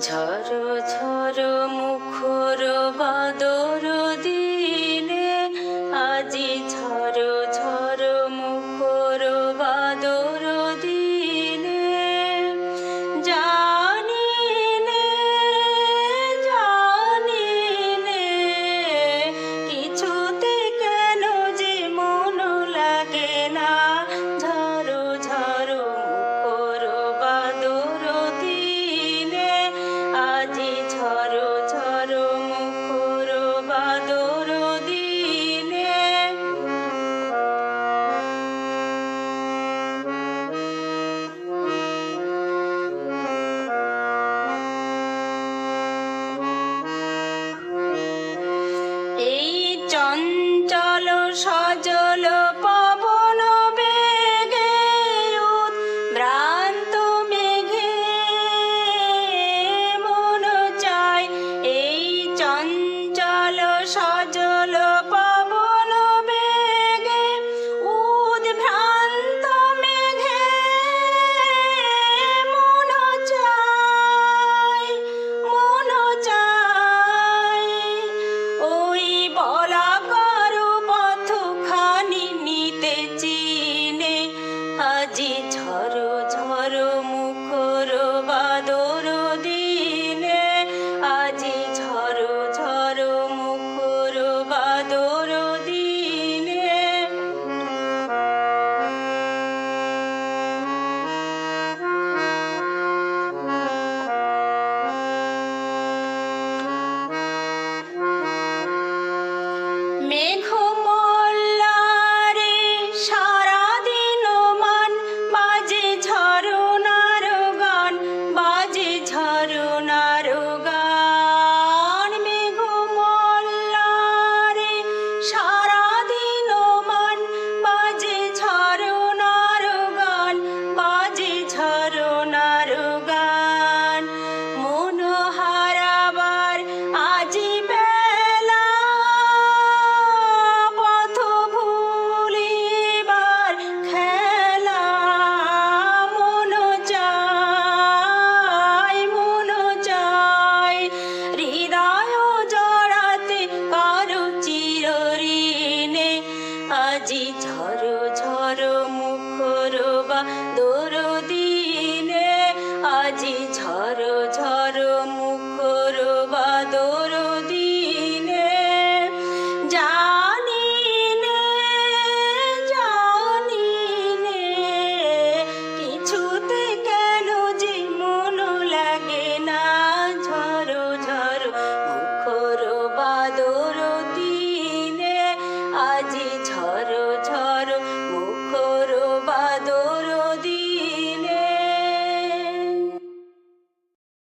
ঝড় ঝড় মুখর বাদল মেঘ মল্লারে সারাদিন মান বাজে ঝরনার গান বাজে ঝরনার গান। মেঘ মল্লারে সারা আজি ঝড়ো ঝড়ো মুখরবা দোর দিনে আজি